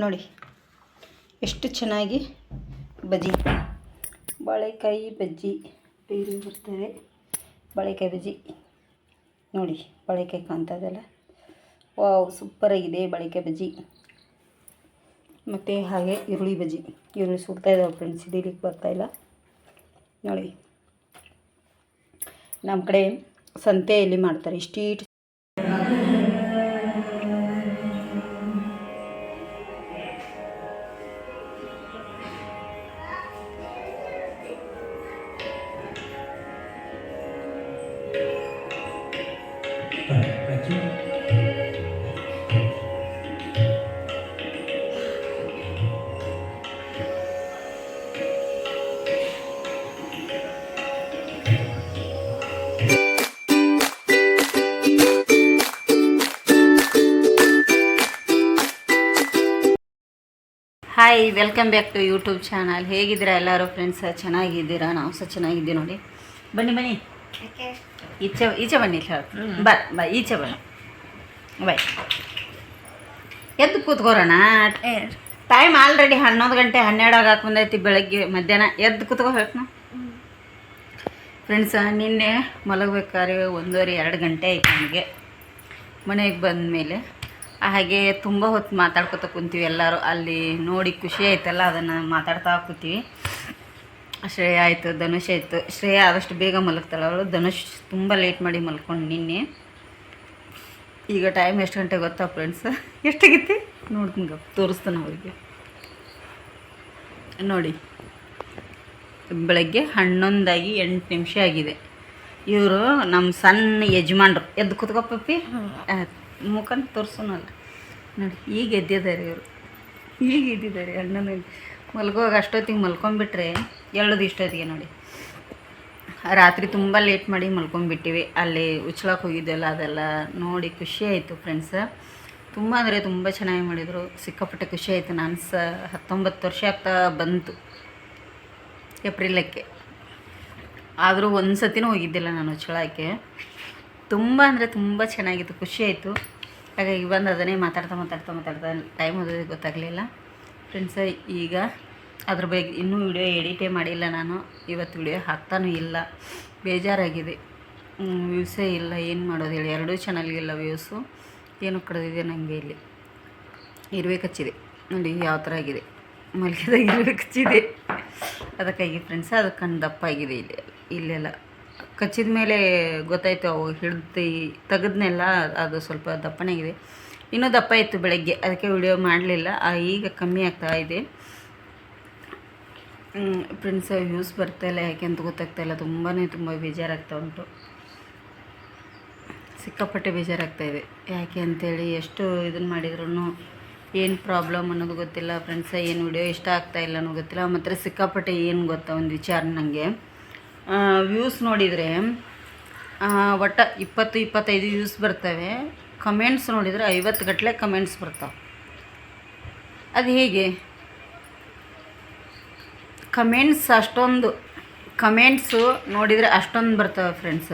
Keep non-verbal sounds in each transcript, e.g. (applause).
ನೋಡಿ, ಎಷ್ಟು ಚೆನ್ನಾಗಿ ಬಜ್ಜಿ. ಬಾಳೆಕಾಯಿ ಬಜ್ಜಿ ಬೇರೆ ಬರ್ತದೆ. ಬಾಳೆಕಾಯಿ ಬಜ್ಜಿ. ನೋಡಿ, ಬಾಳೆಕಾಯಿ ಕಾಣ್ತದಲ್ಲ? ವಾವ್ ಸೂಪರಾಗಿದೆ ಬಾಳೆಕಾಯಿ ಬಜ್ಜಿ. ಮತ್ತು ಹಾಗೆ ಈರುಳ್ಳಿ ಬಜ್ಜಿ. ಈರುಳ್ಳಿ ಸುಡ್ತಾ ಇದ್ದಾವೆ ಫ್ರೆಂಡ್ಸ್ ಇದೀಲಿಕ್ಕೆ ಬರ್ತಾಯಿಲ್ಲ ನೋಡಿ ನಮ್ಮ ಕಡೆ ಸಂತೆಯಲ್ಲಿ ಮಾಡ್ತಾರೆ. ಇಷ್ಟೀಟ್ hi welcome back to YouTube channel. ಹೇಗಿದ್ದೀರಾ ಎಲ್ಲರೂ ಫ್ರೆಂಡ್ಸ್? ಚೆನ್ನಾಗಿದ್ದೀರಾ? ನಾವು ಸಹ ಚೆನ್ನಾಗಿದ್ದೀವಿ ನೋಡಿ. ಬನ್ನಿ ಬನ್ನಿ. ಈಚೆ ಈಚೆ ಬನ್ನಿ ಬರ್ ಬಾ ಈಚೆ ಬನ್ನಿ. ಬಾಯ್ ಎದ್ದು ಕೂತ್ಕೋರೋಣ? ಟೈಮ್ ಆಲ್ರೆಡಿ ಹನ್ನೊಂದು ಗಂಟೆ ಹನ್ನೆರಡು ಆಗಕ್ಕೆ ಬಂದೈತಿ ಬೆಳಗ್ಗೆ ಮಧ್ಯಾಹ್ನ. ಎದ್ದು ಕೂತ್ಕೋ ಹೇಳ್ತು ಫ್ರೆಂಡ್ಸ ನಿನ್ನೆ ಮಲಗಬೇಕಾದ್ರೆ ಒಂದೂವರೆ ಎರಡು ಗಂಟೆ ಆಯ್ತು ನಮಗೆ. ಮನೆಗೆ ಬಂದ ಮೇಲೆ ಹಾಗೆ ತುಂಬ ಹೊತ್ತು ಮಾತಾಡ್ಕೊತ ಕುಂತೀವಿ ಎಲ್ಲರೂ. ಅಲ್ಲಿ ನೋಡಿ ಖುಷಿ ಆಯ್ತಲ್ಲ ಅದನ್ನು ಮಾತಾಡ್ತಾ ಕೂತೀವಿ. ಶ್ರೇಯ ಆಯಿತು ಧನುಷ್ ಆಯಿತು. ಶ್ರೇಯ ಆದಷ್ಟು ಬೇಗ ಮಲಗ್ತಾಳೆ ಅವಳು. ಧನುಷ್ ತುಂಬ ಲೇಟ್ ಮಾಡಿ ಮಲ್ಕೊಂಡು ನಿನ್ನೆ. ಈಗ ಟೈಮ್ ಎಷ್ಟು ಗಂಟೆ ಗೊತ್ತಾ ಫ್ರೆಂಡ್ಸ್ ಎಷ್ಟಾಗಿತ್ತು ನೋಡ್ತೀನಿ ಗಪ್ ತೋರಿಸ್ತಾನೆ ಅವರಿಗೆ ನೋಡಿ ಬೆಳಗ್ಗೆ ಹನ್ನೊಂದಾಗಿ ಎಂಟು ನಿಮಿಷ ಆಗಿದೆ. ಇವರು ನಮ್ಮ ಸಣ್ಣ ಯಜಮಾನ್ರು. ಎದ್ದು ಕೂತ್ಕೋ ಪಪ್ಪಿ. ಮುಖನ ತೋರಿಸೋನಲ್ಲ. ನೋಡಿ, ಈಗ ಎದ್ದಿದ್ದಾರೆ ಇವರು. ಈಗ ಎದ್ದಿದ್ದಾರೆ ಅಣ್ಣನ ಮಲ್ಗೋವಾಗ ಅಷ್ಟೊತ್ತಿಗೆ ಮಲ್ಕೊಂಡ್ಬಿಟ್ರೆ ಎಳ್ಳೋದು ಇಷ್ಟೊತ್ತಿಗೆ ನೋಡಿ. ರಾತ್ರಿ ತುಂಬ ಲೇಟ್ ಮಾಡಿ ಮಲ್ಕೊಂಡ್ಬಿಟ್ಟಿವಿ ಅಲ್ಲಿ ಉಚ್ಳಕ್ಕೆ ಹೋಗಿದ್ದೆಲ್ಲ ಅದೆಲ್ಲ ನೋಡಿ ಖುಷಿ ಆಯಿತು ಫ್ರೆಂಡ್ಸ್ ತುಂಬ ಅಂದರೆ ತುಂಬ ಚೆನ್ನಾಗಿ ಮಾಡಿದರು. ಸಿಕ್ಕಾಪಟ್ಟೆ ಖುಷಿ ಆಯಿತು. ನಾನು ಸಹ ಹತ್ತೊಂಬತ್ತು ವರ್ಷ ಆಗ್ತಾ ಬಂತು ಏಪ್ರಿಲಕ್ಕೆ. ಆದರೂ ಒಂದು ಸತಿನೂ ಹೋಗಿದ್ದಿಲ್ಲ ನಾನು ಉಚ್ಳಕ್ಕೆ ತುಂಬ ಅಂದರೆ ತುಂಬ ಚೆನ್ನಾಗಿತ್ತು, ಖುಷಿ ಆಯಿತು. ಹಾಗಾಗಿ ಬಂದು ಅದನ್ನೇ ಮಾತಾಡ್ತಾ ಮಾತಾಡ್ತಾ ಮಾತಾಡ್ತಾ ಟೈಮ್ ಓದೋದು ಗೊತ್ತಾಗಲಿಲ್ಲ. ಫ್ರೆಂಡ್ಸ ಈಗ ಅದ್ರ ಬಗ್ಗೆ ಇನ್ನೂ ವಿಡಿಯೋ ಎಡಿಟೇ ಮಾಡಿಲ್ಲ ನಾನು. ಇವತ್ತು ವಿಡಿಯೋ ಹಾಕ್ತಾನೂ ಇಲ್ಲ. ಬೇಜಾರಾಗಿದೆ. ವ್ಯೂಸೇ ಇಲ್ಲ, ಏನು ಮಾಡೋದು ಹೇಳಿ. ಎರಡೂ ಚಾನಲ್ಗಿಲ್ಲ ವ್ಯೂಸು ಏನು ಕಡಿದಿದೆ ನನಗೆ ಇಲ್ಲಿ. ಇರುವೆ ಕಚ್ಚಿದೆ. ನೋಡಿ, ಯಾವ ಥರ ಆಗಿದೆ. ಮಲಗಿದಾಗ ಇರುವೆ ಕಚ್ಚಿದೆ. ಅದಕ್ಕಾಗಿ ಫ್ರೆಂಡ್ಸ್ ಅದಕ್ಕೆ ಕಣ್ಣು ದಪ್ಪ ಆಗಿದೆ ಇಲ್ಲಿ, ಇಲ್ಲೆಲ್ಲ. ಕಚ್ಚಿದ ಮೇಲೆ ಗೊತ್ತಾಯ್ತು, ಅವು ಹಿಡ್ದು ತೆಗೆದ್ನೆಲ್ಲ ಅದು ಸ್ವಲ್ಪ ದಪ್ಪನಾಗಿದೆ. ಇನ್ನೂ ದಪ್ಪ ಇತ್ತು ಬೆಳಗ್ಗೆ, ಅದಕ್ಕೆ ವಿಡಿಯೋ ಮಾಡಲಿಲ್ಲ. ಈಗ ಕಮ್ಮಿ ಆಗ್ತಾ ಇದೆ. ಫ್ರೆಂಡ್ಸ್ ಯೂಸ್ ಬರ್ತಾ ಇಲ್ಲ, ಯಾಕೆ ಅಂತ ಗೊತ್ತಾಗ್ತಾ ಇಲ್ಲ. ತುಂಬಾ ತುಂಬ ಬೇಜಾರಾಗ್ತಾ ಉಂಟು. ಸಿಕ್ಕಾಪಟ್ಟೆ ಬೇಜಾರಾಗ್ತಾ ಇದೆ. ಯಾಕೆ ಅಂತೇಳಿ ಎಷ್ಟು ಇದನ್ನು ಮಾಡಿದ್ರು ಏನು ಪ್ರಾಬ್ಲಮ್ ಅನ್ನೋದು ಗೊತ್ತಿಲ್ಲ. ಫ್ರೆಂಡ್ಸ ಏನು ವಿಡಿಯೋ ಇಷ್ಟ ಆಗ್ತಾ ಇಲ್ಲ ಅನ್ನೋ ಗೊತ್ತಿಲ್ಲ. ಮಾತ್ರ ಸಿಕ್ಕಾಪಟ್ಟೆ ಏನು ಗೊತ್ತಾ ಒಂದು ವಿಚಾರ ನನಗೆ ವ್ಯೂಸ್ ನೋಡಿದರೆ ಒಟ್ಟು ಇಪ್ಪತ್ತು, ಇಪ್ಪತ್ತೈದು ವ್ಯೂಸ್ ಬರ್ತವೆ. ಕಮೆಂಟ್ಸ್ ನೋಡಿದರೆ ಐವತ್ತು ಗಟ್ಟಲೆ ಕಮೆಂಟ್ಸ್ ಬರ್ತಾವೆ. ಅದು ಹೇಗೆ? ಕಮೆಂಟ್ಸ್ ಅಷ್ಟೊಂದು ಕಮೆಂಟ್ಸು ನೋಡಿದರೆ ಅಷ್ಟೊಂದು ಬರ್ತವೆ ಫ್ರೆಂಡ್ಸ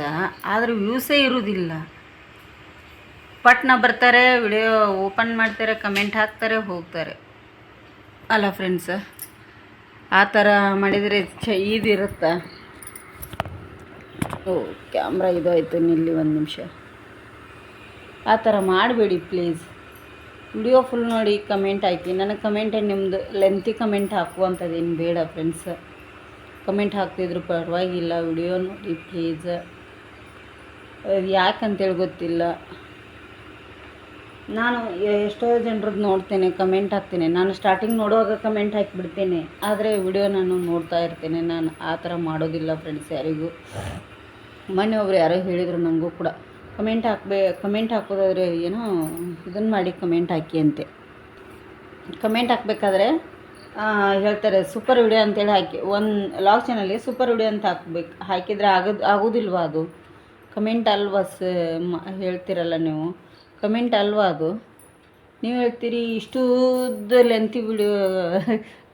ಆದರೆ ವ್ಯೂಸೇ ಇರೋದಿಲ್ಲ. ಪಟ್ನ ಬರ್ತಾರೆ ವಿಡಿಯೋ ಓಪನ್ ಮಾಡ್ತಾರೆ ಕಮೆಂಟ್ ಹಾಕ್ತಾರೆ, ಹೋಗ್ತಾರೆ. ಅಲ್ಲ ಫ್ರೆಂಡ್ಸ ಆ ಥರ ಮಾಡಿದರೆ ಚ ಇದಿರುತ್ತಾ ಓ, ಕ್ಯಾಮ್ರಾ ಇದು ಆಯಿತು ನಿಲ್ಲಿ ಒಂದು ನಿಮಿಷ. ಆ ಥರ ಮಾಡಬೇಡಿ, ಪ್ಲೀಸ್. ವಿಡಿಯೋ ಫುಲ್ ನೋಡಿ ಕಮೆಂಟ್ ಹಾಕಿ. ನನಗೆ ಕಮೆಂಟ್ ನಿಮ್ಮದು ಲೆಂತಿ ಕಮೆಂಟ್ ಹಾಕುವಂಥದ್ದೇನು ಬೇಡ, ಫ್ರೆಂಡ್ಸ್. ಕಮೆಂಟ್ ಹಾಕ್ತಿದ್ರು ಪರವಾಗಿಲ್ಲ, ವಿಡಿಯೋ ನೋಡಿ, ಪ್ಲೀಸ್. ಯಾಕಂತೇಳಿ ಗೊತ್ತಿಲ್ಲ. ನಾನು ಎಷ್ಟೋ ಜನರದ್ದು ನೋಡ್ತೇನೆ, ಕಮೆಂಟ್ ಹಾಕ್ತೇನೆ. ನಾನು ಸ್ಟಾರ್ಟಿಂಗ್ ನೋಡುವಾಗ ಕಮೆಂಟ್ ಹಾಕಿಬಿಡ್ತೇನೆ. ಆದರೆ ವಿಡಿಯೋ ನಾನು ನೋಡ್ತಾ ಇರ್ತೇನೆ. ನಾನು ಆ ಥರ ಮಾಡೋದಿಲ್ಲ, ಫ್ರೆಂಡ್ಸ್, ಯಾರಿಗೂ. ಮೊನ್ನೆ ಒಬ್ರು ಯಾರೋ ಹೇಳಿದರು ನನಗೂ ಕೂಡ. ಕಮೆಂಟ್ ಹಾಕ್ಬೇ ಕಮೆಂಟ್ ಹಾಕೋದಾದ್ರೆ ಏನೋ ಇದನ್ನು ಮಾಡಿ ಕಮೆಂಟ್ ಹಾಕಿ ಅಂತೆ. ಕಮೆಂಟ್ ಹಾಕಬೇಕಾದ್ರೆ ಹೇಳ್ತಾರೆ ಸೂಪರ್ ವಿಡಿಯೋ ಅಂತೇಳಿ ಹಾಕಿ, ಒಂದು ಲಾಗ್ ಚಾನಲ್ಲಿ ಸೂಪರ್ ವಿಡಿಯೋ ಅಂತ ಹಾಕ್ಬೇಕು. ಹಾಕಿದರೆ ಆಗೋದು, ಆಗೋದಿಲ್ವಾ ಅದು? ಕಮೆಂಟ್ ಅಲ್ವಾ ಸ ಹೇಳ್ತೀರಲ್ಲ ನೀವು? ಕಮೆಂಟ್ ಅಲ್ವಾ ಅದು? ನೀವು ಹೇಳ್ತೀರಿ, ಇಷ್ಟು ಲೆಂತಿ ವಿಡಿಯೋ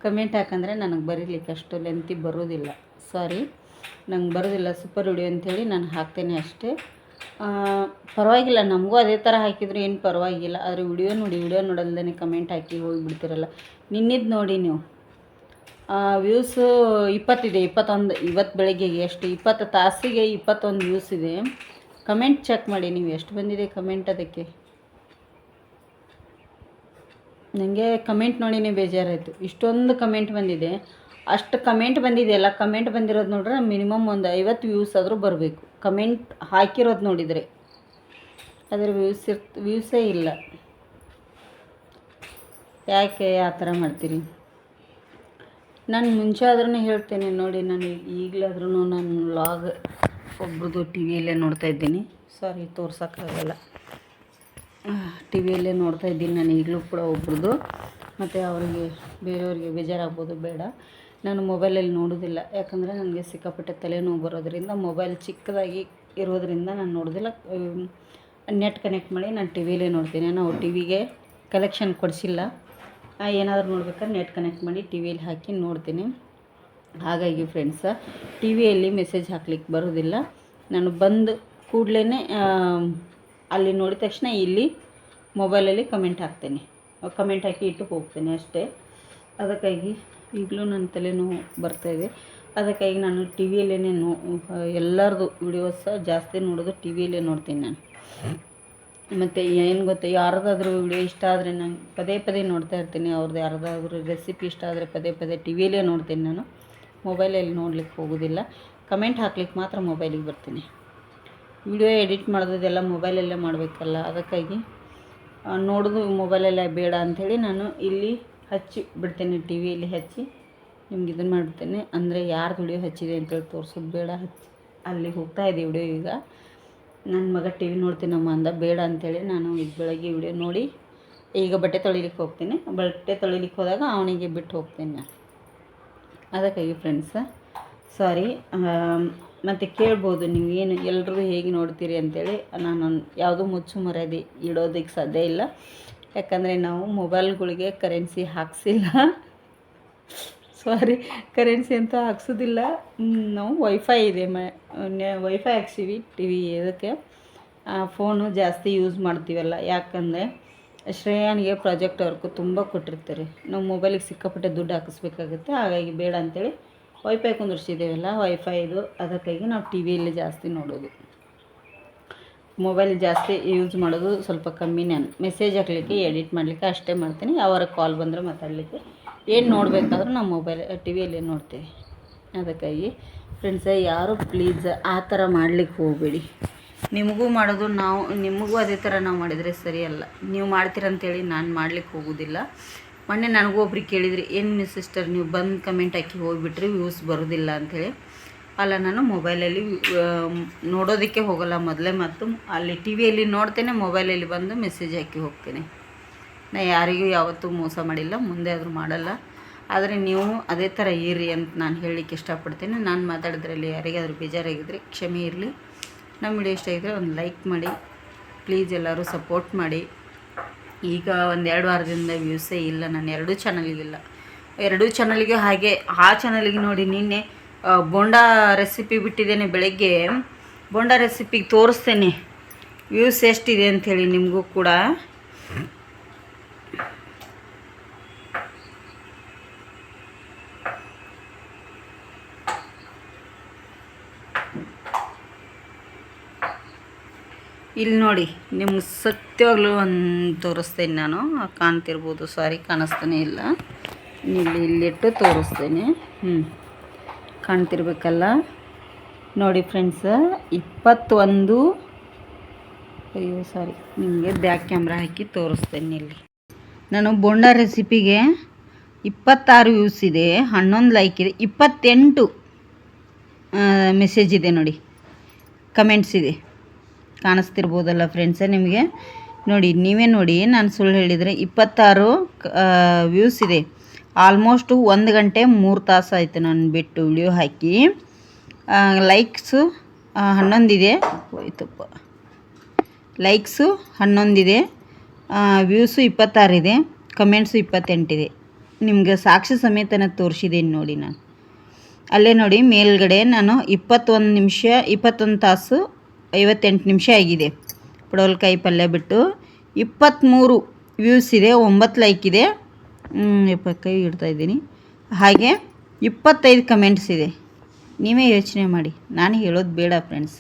ಕಮೆಂಟ್ ಹಾಕಂದ್ರೆ ನನಗೆ ಬರೀಲಿಕ್ಕೆ ಅಷ್ಟು ಲೆಂತಿ ಬರೋದಿಲ್ಲ. ಸಾರಿ ನಂಗೆ ಬರೋದಿಲ್ಲ ಸೂಪರ್ ವಿಡಿಯೋ ಅಂಥೇಳಿ ನಾನು ಹಾಕ್ತೇನೆ ಅಷ್ಟೇ. ಪರವಾಗಿಲ್ಲ, ನಮಗೂ ಅದೇ ಥರ ಹಾಕಿದ್ರು ಏನು ಪರವಾಗಿಲ್ಲ. ಆದರೆ ವಿಡಿಯೋ ನೋಡಿ, ವಿಡಿಯೋ ನೋಡಲ್ದೇ ಕಮೆಂಟ್ ಹಾಕಿ ಹೋಗಿಬಿಡ್ತಿರಲ್ಲ. ನಿನ್ನಿದ್ದು ನೋಡಿ ನೀವು. ವ್ಯೂಸು ಇಪ್ಪತ್ತಿದೆ, ಇಪ್ಪತ್ತೊಂದು, ಇವತ್ತು ಬೆಳಗ್ಗೆಗೆ ಎಷ್ಟು, ಇಪ್ಪತ್ತು ತಾಸಿಗೆ ಇಪ್ಪತ್ತೊಂದು ವ್ಯೂಸ್ ಇದೆ. ಕಮೆಂಟ್ ಚೆಕ್ ಮಾಡಿ, ನೀವು ಎಷ್ಟು ಬಂದಿದೆ ಕಮೆಂಟ್ ಅದಕ್ಕೆ? ನನಗೆ ಕಮೆಂಟ್ ನೋಡಿನೇ ಬೇಜಾರಾಯಿತು. ಇಷ್ಟೊಂದು ಕಮೆಂಟ್ ಬಂದಿದೆ. ಅಷ್ಟು ಕಮೆಂಟ್ ಬಂದಿದೆಯಲ್ಲ ಕಮೆಂಟ್ ಬಂದಿರೋದು ನೋಡ್ರೆ ಮಿನಿಮಮ್ ಒಂದು ಐವತ್ತು ವ್ಯೂಸ್ ಆದರೂ ಬರಬೇಕು. ಕಮೆಂಟ್ ಹಾಕಿರೋದು ನೋಡಿದರೆ ಅದರ ವ್ಯೂಸ್ ಇರ್ ವ್ಯೂಸೇ ಇಲ್ಲ. ಯಾಕೆ ಆ ಥರ ಮಾಡ್ತೀರಿ? ನಾನು ಮುಂಚೆ ಆದ್ರೂ ಹೇಳ್ತೇನೆ ನೋಡಿ, ನಾನು ಈಗಲಾದ್ರೂ ನಾನು ಲಾಗ್ ಒಬ್ರದ್ದು ಟಿ ವಿಯಲ್ಲೇ ನೋಡ್ತಾ ಇದ್ದೀನಿ. ಸಾರಿ ತೋರ್ಸೋಕ್ಕಾಗಲ್ಲ. ಟಿ ವಿಯಲ್ಲೇ ನೋಡ್ತಾ ಇದ್ದೀನಿ ನಾನು ಈಗಲೂ ಕೂಡ ಒಬ್ರದ್ದು ಮತ್ತು ಅವರಿಗೆ ಬೇರೆಯವ್ರಿಗೆ ಬೇಜಾರಾಗ್ಬೋದು, ಬೇಡ. ನಾನು ಮೊಬೈಲಲ್ಲಿ ನೋಡೋದಿಲ್ಲ. ಯಾಕಂದರೆ ನನಗೆ ಸಿಕ್ಕಾಪಟ್ಟೆ ತಲೆನೋವು ಬರೋದರಿಂದ ಮೊಬೈಲ್ ಚಿಕ್ಕದಾಗಿ ಇರೋದರಿಂದ ನಾನು ನೋಡೋದಿಲ್ಲ. ನೆಟ್ ಕನೆಕ್ಟ್ ಮಾಡಿ ನಾನು ಟಿ ವಿಲೇ ನೋಡ್ತೀನಿ. ನಾವು ಟಿ ವಿಗೆ ಕಲೆಕ್ಷನ್ ಕೊಡಿಸಿಲ್ಲ. ಏನಾದರೂ ನೋಡ್ಬೇಕಾದ್ರೆ ನೆಟ್ ಕನೆಕ್ಟ್ ಮಾಡಿ ಟಿ ವಿಯಲ್ಲಿ ಹಾಕಿ ನೋಡ್ತೀನಿ. ಹಾಗಾಗಿ ಫ್ರೆಂಡ್ಸ ಟಿ ವಿಯಲ್ಲಿ ಮೆಸೇಜ್ ಹಾಕ್ಲಿಕ್ಕೆ ಬರೋದಿಲ್ಲ. ನಾನು ಬಂದು ಕೂಡಲೇ ಅಲ್ಲಿ ನೋಡಿದ ತಕ್ಷಣ ಇಲ್ಲಿ ಮೊಬೈಲಲ್ಲಿ ಕಮೆಂಟ್ ಹಾಕ್ತೇನೆ. ಕಮೆಂಟ್ ಹಾಕಿ ಇಟ್ಟು ಹೋಗ್ತೇನೆ ಅಷ್ಟೇ. ಅದಕ್ಕಾಗಿ ಈಗಲೂ ನನ್ನ ತಲೆನೋವು ಬರ್ತಾಯಿದೆ ಅದಕ್ಕಾಗಿ ನಾನು ಟಿ ವಿಯಲ್ಲೇ ನೋ, ಎಲ್ಲರದು ವಿಡಿಯೋಸ್ ಜಾಸ್ತಿ ನೋಡೋದು ಟಿ ವಿಯಲ್ಲೇ ನೋಡ್ತೀನಿ ನಾನು. ಮತ್ತು ಏನು ಗೊತ್ತಾ, ಯಾರ್ದಾದ್ರೂ ವಿಡಿಯೋ ಇಷ್ಟ ಆದರೆ ನಾನು ಪದೇ ಪದೇ ನೋಡ್ತಾ ಇರ್ತೀನಿ. ಅವ್ರದ್ದು ಯಾರ್ದಾದ್ರೂ ರೆಸಿಪಿ ಇಷ್ಟ ಆದರೆ ಪದೇ ಪದೇ ಟಿ ವಿಯಲ್ಲೇ ನೋಡ್ತೀನಿ ನಾನು. ಮೊಬೈಲಲ್ಲಿ ನೋಡ್ಲಿಕ್ಕೆ ಹೋಗೋದಿಲ್ಲ. ಕಮೆಂಟ್ ಹಾಕ್ಲಿಕ್ಕೆ ಮಾತ್ರ ಮೊಬೈಲಿಗೆ ಬರ್ತೀನಿ. ವಿಡಿಯೋ ಎಡಿಟ್ ಮಾಡೋದೆಲ್ಲ ಮೊಬೈಲಲ್ಲೇ ಮಾಡಬೇಕಲ್ಲ, ಅದಕ್ಕಾಗಿ ನೋಡೋದು ಮೊಬೈಲಲ್ಲೇ ಬೇಡ ಅಂಥೇಳಿ ನಾನು ಇಲ್ಲಿ ಹಚ್ಚಿ ಬಿಡ್ತೇನೆ ಟಿ ವಿಯಲ್ಲಿ ಹಚ್ಚಿ, ನಿಮ್ಗೆ ಇದನ್ನು ಮಾಡಿಬಿಡ್ತೇನೆ. ಅಂದರೆ ಯಾರ್ದು ವಿಡಿಯೋ ಹಚ್ಚಿದೆ ಅಂತೇಳಿ ತೋರಿಸೋದು ಬೇಡ, ಹಚ್ಚಿ. ಅಲ್ಲಿ ಹೋಗ್ತಾ ಇದೆ ವಿಡಿಯೋ ಈಗ. ನನ್ನ ಮಗ ಟಿ ವಿ ನೋಡ್ತೀನಮ್ಮ ಅಂದ, ಬೇಡ ಅಂತೇಳಿ ನಾನು ಈಗ ಬೆಳಗ್ಗೆ ವಿಡಿಯೋ ನೋಡಿ, ಈಗ ಬಟ್ಟೆ ತೊಳಿಲಿಕ್ಕೆ ಹೋಗ್ತೀನಿ. ಬಟ್ಟೆ ತೊಳಿಲಿಕ್ಕೆ ಹೋದಾಗ ಅವನಿಗೆ ಬಿಟ್ಟು ಹೋಗ್ತೀನಿ ನಾನು. ಅದಕ್ಕಾಗಿ ಫ್ರೆಂಡ್ಸ ಸಾರಿ ಮತ್ತು ಕೇಳ್ಬೋದು ನೀವು ಏನು ಎಲ್ಲರೂ ಹೇಗೆ ನೋಡ್ತೀರಿ ಅಂತೇಳಿ. ನಾನು ಯಾವುದೂ ಮುಚ್ಚು ಮರ್ಯಾದೆ ಇಡೋದಕ್ಕೆ ಸಾಧ್ಯ ಇಲ್ಲ. ಯಾಕಂದರೆ ನಾವು ಮೊಬೈಲ್ಗಳಿಗೆ ಕರೆನ್ಸಿ ಹಾಕ್ಸಿಲ್ಲ. ಸಾರಿ ಕರೆನ್ಸಿ ಅಂತ ಹಾಕ್ಸೋದಿಲ್ಲ. ನಾವು ವೈಫೈ ಇದೆ ವೈಫೈ ಹಾಕ್ಸೀವಿ, ಟಿ ವಿ ಇದಕ್ಕೆ. ಫೋನು ಜಾಸ್ತಿ ಯೂಸ್ ಮಾಡ್ತೀವಲ್ಲ, ಯಾಕಂದರೆ ಶ್ರೇಯಾನಿಗೆ ಪ್ರಾಜೆಕ್ಟ್ ವರ್ಕು ತುಂಬ ಕೊಟ್ಟಿರ್ತಾರೆ. ನಾವು ಮೊಬೈಲಿಗೆ ಸಿಕ್ಕಾಪಟ್ಟೆ ದುಡ್ಡು ಹಾಕಿಸ್ಬೇಕಾಗುತ್ತೆ, ಹಾಗಾಗಿ ಬೇಡ ಅಂತೇಳಿ ವೈಫೈ ಕುಂದಿರ್ಸಿದ್ದೇವಲ್ಲ ವೈಫೈದು ಅದಕ್ಕಾಗಿ ನಾವು ಟಿ ವಿಯಲ್ಲಿ ಜಾಸ್ತಿ ನೋಡೋದು. ಮೊಬೈಲ್ ಜಾಸ್ತಿ ಯೂಸ್ ಮಾಡೋದು ಸ್ವಲ್ಪ ಕಮ್ಮಿ ನಾನು. ಮೆಸೇಜ್ ಹಾಕ್ಲಿಕ್ಕೆ ಎಡಿಟ್ ಮಾಡಲಿಕ್ಕೆ ಅಷ್ಟೇ ಮಾಡ್ತೀನಿ. ಅವರ ಕಾಲ್ ಬಂದರೆ ಮಾತಾಡಲಿಕ್ಕೆ. ಏನು ನೋಡಬೇಕಾದ್ರೂ ನಾವು ಮೊಬೈಲ್ ಟಿ ವಿಯಲ್ಲಿ ನೋಡ್ತೀವಿ. ಅದಕ್ಕಾಗಿ ಫ್ರೆಂಡ್ಸ ಯಾರು ಪ್ಲೀಸ್ ಆ ಥರ ಮಾಡ್ಲಿಕ್ಕೆ ಹೋಗಬೇಡಿ. ನಿಮಗೂ ಮಾಡೋದು ನಾವು, ನಿಮಗೂ ಅದೇ ಥರ ನಾವು ಮಾಡಿದರೆ ಸರಿಯಲ್ಲ ನೀವು ಮಾಡ್ತೀರಂತೇಳಿ ನಾನು ಮಾಡ್ಲಿಕ್ಕೆ ಹೋಗೋದಿಲ್ಲ. ಮೊನ್ನೆ ನನಗೂ ಒಬ್ರಿಗೆ ಕೇಳಿದ್ರಿ, ಏನು ಸಿಸ್ಟರ್, ನೀವು ಬಂದು ಕಮೆಂಟ್ ಹಾಕಿ ಹೋಗಿಬಿಟ್ರಿ ವ್ಯೂಸ್ ಬರೋದಿಲ್ಲ ಅಂಥೇಳಿ ಅಲ್ಲ, ನಾನು ಮೊಬೈಲಲ್ಲಿ ನೋಡೋದಕ್ಕೆ ಹೋಗಲ್ಲ ಮೊದಲೇ, ಮತ್ತು ಅಲ್ಲಿ ಟಿ ವಿಯಲ್ಲಿ ನೋಡ್ತೇನೆ, ಮೊಬೈಲಲ್ಲಿ ಬಂದು ಮೆಸೇಜ್ ಹಾಕಿ ಹೋಗ್ತೇನೆ. ನಾ ಯಾರಿಗೂ ಯಾವತ್ತೂ ಮೋಸ ಮಾಡಿಲ್ಲ, ಮುಂದೆ ಆದರೂ ಮಾಡಲ್ಲ. ಆದರೆ ನೀವು ಅದೇ ಥರ ಇರಿ ಅಂತ ನಾನು ಹೇಳಲಿಕ್ಕೆ ಇಷ್ಟಪಡ್ತೀನಿ. ನಾನು ಮಾತಾಡಿದ್ರಲ್ಲಿ ಯಾರಿಗಾದರೂ ಬೇಜಾರಾಗಿದ್ದರೆ ಕ್ಷಮೆ ಇರಲಿ. ನಮ್ಮ ವಿಡಿಯೋ ಇಷ್ಟ ಆಗಿದ್ರೆ ಒಂದು ಲೈಕ್ ಮಾಡಿ, ಪ್ಲೀಸ್ ಎಲ್ಲರೂ ಸಪೋರ್ಟ್ ಮಾಡಿ. ಈಗ ಒಂದು ಎರಡು ವಾರದಿಂದ ವ್ಯೂಸೇ ಇಲ್ಲ, ನಾನು ಎರಡೂ ಚಾನಲಿಗಿಲ್ಲ. ಎರಡೂ ಚಾನಲಿಗೆ ಹಾಗೆ, ಆ ಚಾನಲಿಗೆ ನೋಡಿ ನಿನ್ನೆ ಬೋಂಡಾ ರೆಸಿಪಿ ಬಿಟ್ಟಿದ್ದೇನೆ ಬೆಳಗ್ಗೆ. ಬೋಂಡ ರೆಸಿಪಿಗೆ ತೋರಿಸ್ತೇನೆ. ವ್ಯೂಸ್ ಎಷ್ಟಿದೆ ಅಂಥೇಳಿ ನಿಮಗೂ ಕೂಡ. ಇಲ್ಲಿ ನೋಡಿ, ನಿಮ್ಗೆ ಸತ್ಯವಾಗಲೂ ಒಂದು ತೋರಿಸ್ತೇನೆ ನಾನು. ಕಾಣ್ತಿರ್ಬೋದು, ಸಾರಿ ಕಾಣಿಸ್ತಾನೆ ಇಲ್ಲ. ಇಲ್ಲಿ ಇಲ್ಲಿಟ್ಟು ತೋರಿಸ್ತೇನೆ. ಹ್ಞೂ ಕಾಣ್ತಿರ್ಬೇಕಲ್ಲ? ನೋಡಿ ಫ್ರೆಂಡ್ಸ ಇಪ್ಪತ್ತೊಂದು. ಅಯ್ಯೋ ಸಾರಿ ನಿಮಗೆ ಬ್ಯಾಕ್ ಕ್ಯಾಮ್ರಾ ಹಾಕಿ ತೋರಿಸ್ತೇನೆ ಇಲ್ಲಿ. ನಾನು ಬೋಂಡಾ ರೆಸಿಪಿಗೆ ಇಪ್ಪತ್ತಾರು ವ್ಯೂಸ್ ಇದೆ, ಹನ್ನೊಂದು ಲೈಕ್ ಇದೆ, ಇಪ್ಪತ್ತೆಂಟು ಮೆಸೇಜ್ ಇದೆ ನೋಡಿ. ಕಮೆಂಟ್ಸ್ ಇದೆ. ಕಾಣಿಸ್ತಿರ್ಬೋದಲ್ಲ ಫ್ರೆಂಡ್ಸ ನಿಮಗೆ? ನೋಡಿ, ನೀವೇ ನೋಡಿ, ನಾನು ಸುಳ್ಳು ಹೇಳಿದರೆ ಇಪ್ಪತ್ತಾರು ವ್ಯೂಸ್ ಇದೆ. ಆಲ್ಮೋಸ್ಟು ಒಂದು ಗಂಟೆ ಮೂರು ತಾಸು ಆಯಿತು ನಾನು ಬಿಟ್ಟು ವಿಡಿಯೋ ಹಾಕಿ. ಲೈಕ್ಸು ಹನ್ನೊಂದಿದೆ. ಹೋಯ್ತಪ್ಪ. ಲೈಕ್ಸು ಹನ್ನೊಂದಿದೆ. ವ್ಯೂಸು ಇಪ್ಪತ್ತಾರಿದೆ. ಕಮೆಂಟ್ಸು ಇಪ್ಪತ್ತೆಂಟಿದೆ. ನಿಮಗೆ ಸಾಕ್ಷಿ ಸಮೇತನ ತೋರಿಸಿದ್ದೀನಿ ನೋಡಿ ನಾನು. ಅಲ್ಲೇ ನೋಡಿ, ಮೇಲ್ಗಡೆ ನಾನು ಇಪ್ಪತ್ತೊಂದು ನಿಮಿಷ, ಇಪ್ಪತ್ತೊಂದು ತಾಸು ಐವತ್ತೆಂಟು ನಿಮಿಷ ಆಗಿದೆ. ಪಡವಲಕಾಯಿ ಪಲ್ಯ ಬಿಟ್ಟು ಇಪ್ಪತ್ತ್ಮೂರು ವ್ಯೂಸ್ ಇದೆ, ಒಂಬತ್ತು ಲೈಕ್ ಇದೆ. ಕೈ ಇಡ್ತಾ ಇದ್ದೀನಿ. ಹಾಗೆ ಇಪ್ಪತ್ತೈದು ಕಮೆಂಟ್ಸ್ ಇದೆ. ನೀವೇ ಯೋಚನೆ ಮಾಡಿ. ನಾನು ಹೇಳೋದು ಬೇಡ ಫ್ರೆಂಡ್ಸ್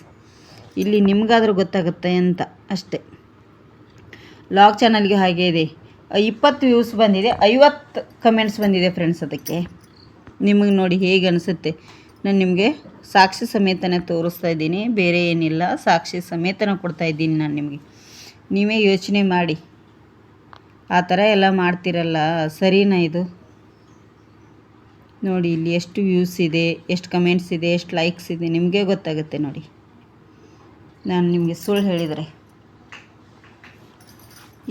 ಇಲ್ಲಿ ನಿಮಗಾದರೂ ಗೊತ್ತಾಗುತ್ತೆ ಅಂತ ಅಷ್ಟೇ. ಲಾಗ್ ಚಾನಲ್ಗೆ ಹಾಗೆ ಇದೆ. ಇಪ್ಪತ್ತು ವ್ಯೂಸ್ ಬಂದಿದೆ. ಐವತ್ತು ಕಮೆಂಟ್ಸ್ ಬಂದಿದೆ ಫ್ರೆಂಡ್ಸ್ ಅದಕ್ಕೆ. ನಿಮಗೆ ನೋಡಿ ಹೇಗೆ ಅನಿಸುತ್ತೆ. ನಾನು ನಿಮಗೆ ಸಾಕ್ಷಿ ಸಮೇತನೇ ತೋರಿಸ್ತಾ ಇದ್ದೀನಿ. ಬೇರೆ ಏನಿಲ್ಲ. ಸಾಕ್ಷಿ ಸಮೇತನ ಕೊಡ್ತಾ ಇದ್ದೀನಿ ನಾನು ನಿಮಗೆ. ನೀವೇ ಯೋಚನೆ ಮಾಡಿ. ಆ ಥರ ಎಲ್ಲ ಮಾಡ್ತಿರಲ್ಲ, ಸರಿನಾ ಇದು? ನೋಡಿ, ಇಲ್ಲಿ ಎಷ್ಟು ವ್ಯೂಸ್ ಇದೆ, ಎಷ್ಟು ಕಮೆಂಟ್ಸ್ ಇದೆ, ಎಷ್ಟು ಲೈಕ್ಸ್ ಇದೆ, ನಿಮಗೆ ಗೊತ್ತಾಗುತ್ತೆ ನೋಡಿ. ನಾನು ನಿಮಗೆ ಸುಳ್ಳು ಹೇಳಿದರೆ.